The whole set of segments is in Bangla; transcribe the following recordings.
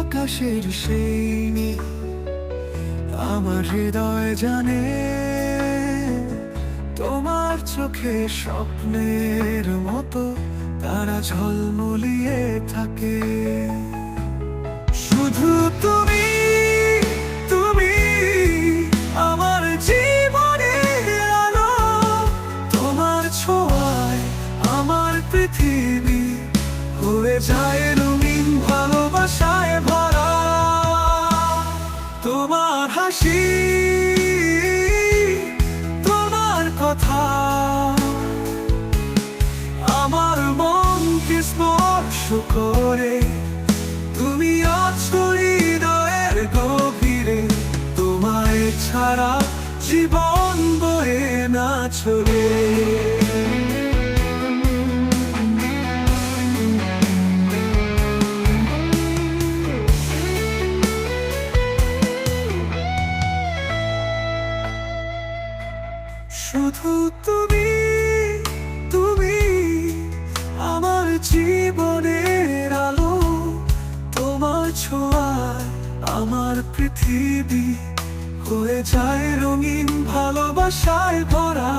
আকাশের সেই আমার হৃদয় জানে তোমার চোখে স্বপ্নের মতো তারা ঝলমলিয়ে থাকে। শুধু তুমি হাসি তোমার কথা। আমার মনকে স্পর্শ করে, তুমি আছো হৃদয়ের গভীরে, তোমায় ছাড়া জীবন বয়ে না চলে। শুধু তুমি তুমি আমার জীবনের আলো, তোমার ছোঁয়ায় আমার পৃথিবী হয়ে যায় রঙিন ভালোবাসায় ভরা।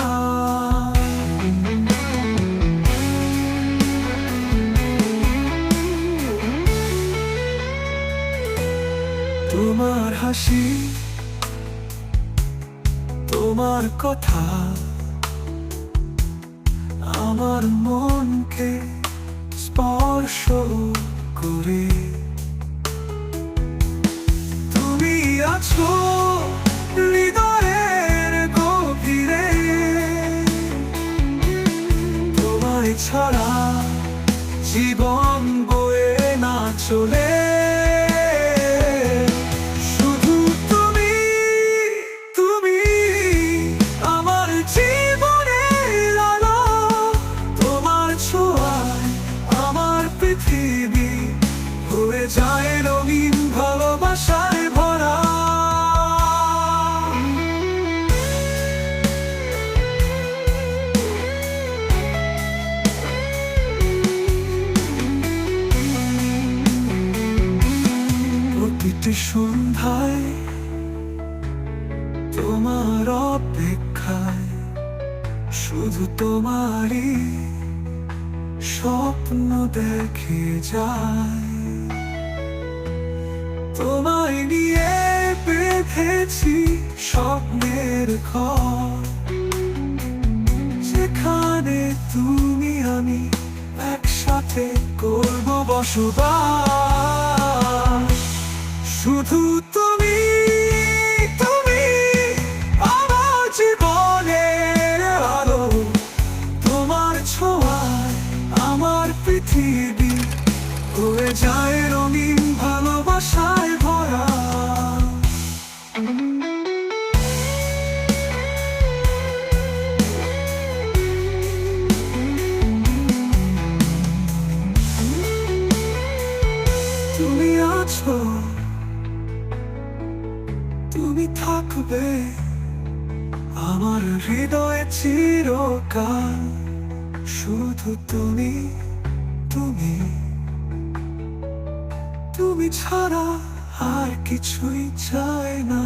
তোমার হাসি তোমার কথা, আমার মনকে স্পর্শ করে। তুমি আছো হৃদয়ের গভীরে, তোমায় ছাড়া জীবন বয়ে না চলে। প্রতিটি সন্ধ্যায় তোমার অপেক্ষায়, শুধু তোমারই স্বপ্ন দেখে যায়। তোমায় নিয়ে বেঁধেছি স্বপ্নের ঘর, যেখানে তুমি আমি একসাথে করব বসবাস। শুধু তুমি তুমি আমার জীবনের আলো। তোমার ছোঁয়ায় আমার পৃথিবী হয়ে যায় রঙিন ভালোবাসায় ভরা। তুমি আছো তুমি থাকবে আমার হৃদয়ে চিরকাল। শুধু তুমি তুমি তুমি ছাড়া আর কিছুই চায় না।